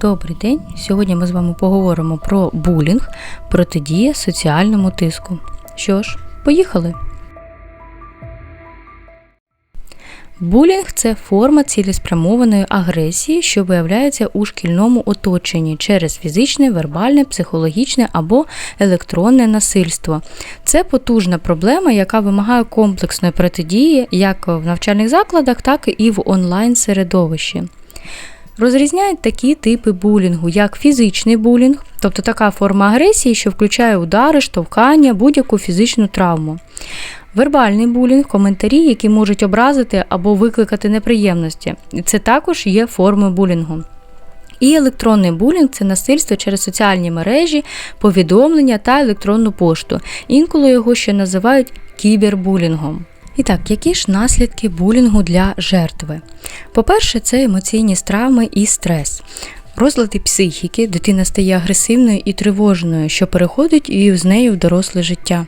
Добрий день! Сьогодні ми з вами поговоримо про булінг, протидія соціальному тиску. Що ж, поїхали! Булінг це форма цілеспрямованої агресії, що виявляється у шкільному оточенні через фізичне, вербальне, психологічне або електронне насильство. Це потужна проблема, яка вимагає комплексної протидії як в навчальних закладах, так і в онлайн середовищі. Розрізняють такі типи булінгу, як фізичний булінг, тобто така форма агресії, що включає удари, штовхання, будь-яку фізичну травму. Вербальний булінг коментарі, які можуть образити або викликати неприємності. Це також є формою булінгу. І електронний булінг це насильство через соціальні мережі, повідомлення та електронну пошту. Інколи його ще називають кібербулінгом. І так, які ж наслідки булінгу для жертви? По-перше, це емоційні травми і стрес. Розлади психіки, дитина стає агресивною і тривожною, що переходить і з нею в доросле життя.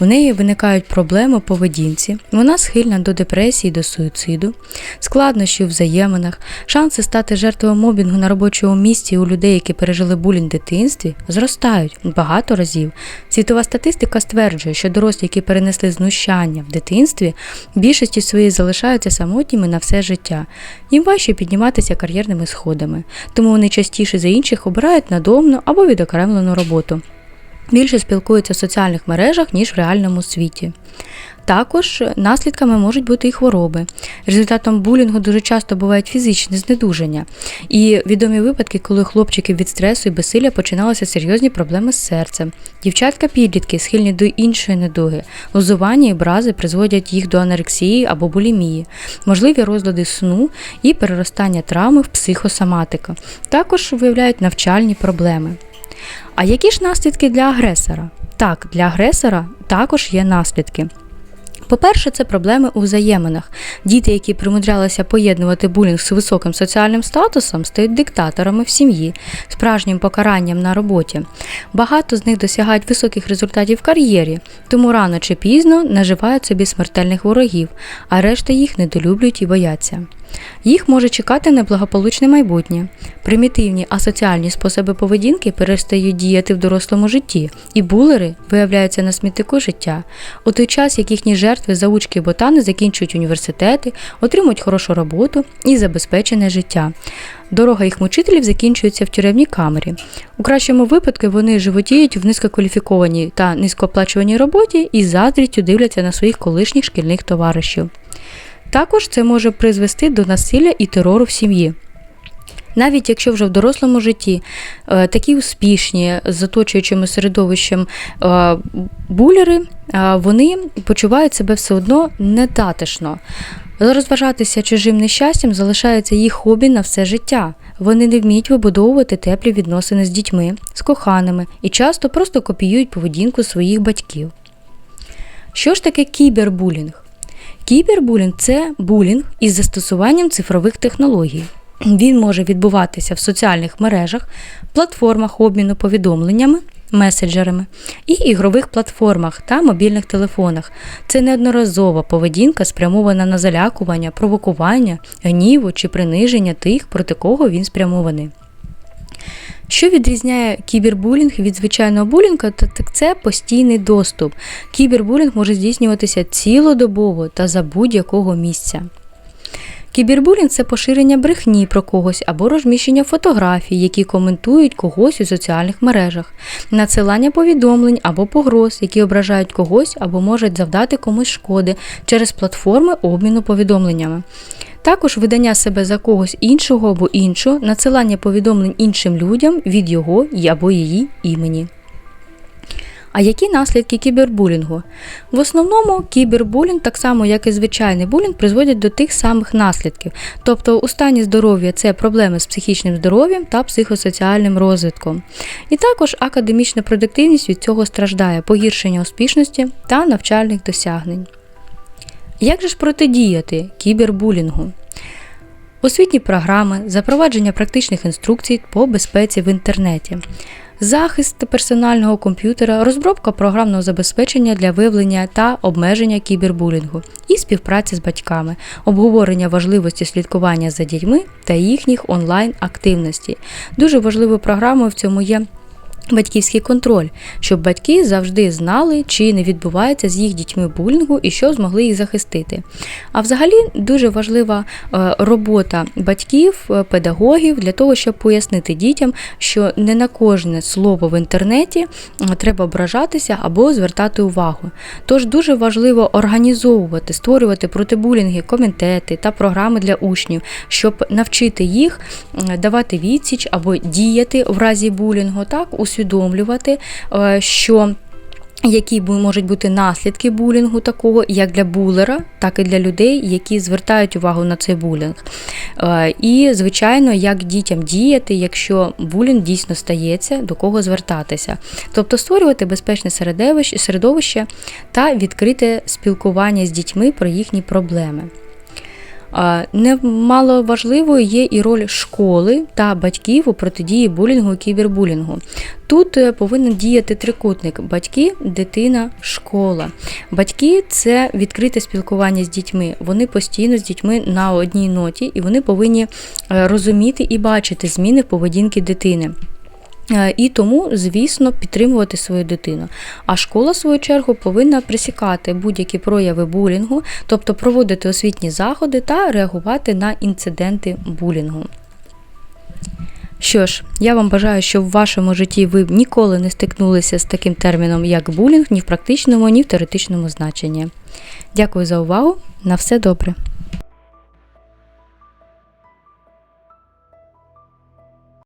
У неї виникають проблеми в поведінці, вона схильна до депресії, до суїциду, складнощі у взаєминах, шанси стати жертвою мобінгу на робочому місці у людей, які пережили булінг в дитинстві, зростають багато разів. Світова статистика стверджує, що дорослі, які перенесли знущання в дитинстві, більшості своєї залишаються самотніми на все життя. Їм важче підніматися кар'єрними сходами, тому вони частіше за інших обирають надомну або відокремлену роботу. Більше спілкуються в соціальних мережах, ніж в реальному світі. Також наслідками можуть бути і хвороби. Результатом булінгу дуже часто бувають фізичні знедуження. І відомі випадки, коли хлопчики від стресу і безсилля починалися серйозні проблеми з серцем. Дівчатка-підлітки схильні до іншої недуги. Лозування і брази призводять їх до анорексії або булімії, можливі розлади сну і переростання травми в психосоматику. Також виявляють навчальні проблеми. А які ж наслідки для агресора? Так, для агресора також є наслідки. По-перше, це проблеми у взаєминах. Діти, які примудрялися поєднувати булінг з високим соціальним статусом, стають диктаторами в сім'ї, справжнім покаранням на роботі. Багато з них досягають високих результатів в кар'єрі, тому рано чи пізно наживають собі смертельних ворогів, а решта їх недолюблюють і бояться. Їх може чекати неблагополучне майбутнє. Примітивні асоціальні способи поведінки перестають діяти в дорослому житті, і булери виявляються на смітнику життя. У той час, як їхні жертви заучки ботани закінчують університети, отримують хорошу роботу і забезпечене життя. Дорога їх мучителів закінчується в тюремній камері. У кращому випадку вони животіють в низькокваліфікованій та низькооплачуваній роботі і заздрістю дивляться на своїх колишніх шкільних товаришів. Також це може призвести до насилля і терору в сім'ї. Навіть якщо вже в дорослому житті е, такі успішні з оточуючим середовищем е, булери, е, вони почувають себе все одно недатишно. Розважатися чужим нещастям залишається їх хобі на все життя. Вони не вміють вибудовувати теплі відносини з дітьми, з коханими і часто просто копіюють поведінку своїх батьків. Що ж таке кібербулінг? Кібербулінг це булінг із застосуванням цифрових технологій. Він може відбуватися в соціальних мережах, платформах обміну повідомленнями, меседжерами і ігрових платформах та мобільних телефонах. Це неодноразова поведінка, спрямована на залякування, провокування, гніву чи приниження тих, проти кого він спрямований. Що відрізняє кібербулінг від звичайного булінга, так це постійний доступ. Кібербулінг може здійснюватися цілодобово та за будь-якого місця. Кібербулінг це поширення брехні про когось або розміщення фотографій, які коментують когось у соціальних мережах, надсилання повідомлень або погроз, які ображають когось або можуть завдати комусь шкоди через платформи обміну повідомленнями. Також видання себе за когось іншого або іншу, надсилання повідомлень іншим людям від його або її імені. А які наслідки кібербулінгу? В основному кібербулінг, так само як і звичайний булінг, призводять до тих самих наслідків. Тобто у стані здоров'я це проблеми з психічним здоров'ям та психосоціальним розвитком. І також академічна продуктивність від цього страждає, погіршення успішності та навчальних досягнень. Як же ж протидіяти кібербулінгу? Освітні програми, запровадження практичних інструкцій по безпеці в інтернеті, захист персонального комп'ютера, розробка програмного забезпечення для виявлення та обмеження кібербулінгу і співпраця з батьками, обговорення важливості слідкування за дітьми та їхніх онлайн-активностей. Дуже важливою програмою в цьому є. Батьківський контроль, щоб батьки завжди знали, чи не відбувається з їх дітьми булінгу і що змогли їх захистити. А взагалі дуже важлива е, робота батьків, е, педагогів для того, щоб пояснити дітям, що не на кожне слово в інтернеті е, треба ображатися або звертати увагу. Тож дуже важливо організовувати, створювати протибулінги, комітети та програми для учнів, щоб навчити їх давати відсіч або діяти в разі булінгу, так усвідомлювати, е, що. Які можуть бути наслідки булінгу такого як для булера, так і для людей, які звертають увагу на цей булінг. Е, І, звичайно, як дітям діяти, якщо булінг дійсно стається, до кого звертатися. Тобто створювати безпечне середовище, середовище та відкрите спілкування з дітьми про їхні проблеми. Немало важливою є і роль школи та батьків у протидії булінгу і кібербулінгу. Тут е, повинен діяти трикутник: батьки, дитина, школа. Батьки це відкрите спілкування з дітьми. Вони постійно з дітьми на одній ноті, і вони повинні е, розуміти і бачити зміни в поведінки дитини. Е, І тому, звісно, підтримувати свою дитину. А школа, в свою чергу, повинна пресікати будь-які прояви булінгу, тобто проводити освітні заходи та реагувати на інциденти булінгу. Що ж, я вам бажаю, щоб в вашому житті ви ніколи не стикнулися з таким терміном, як булінг, ні в практичному, ні в теоретичному значенні. Дякую за увагу. На все добре.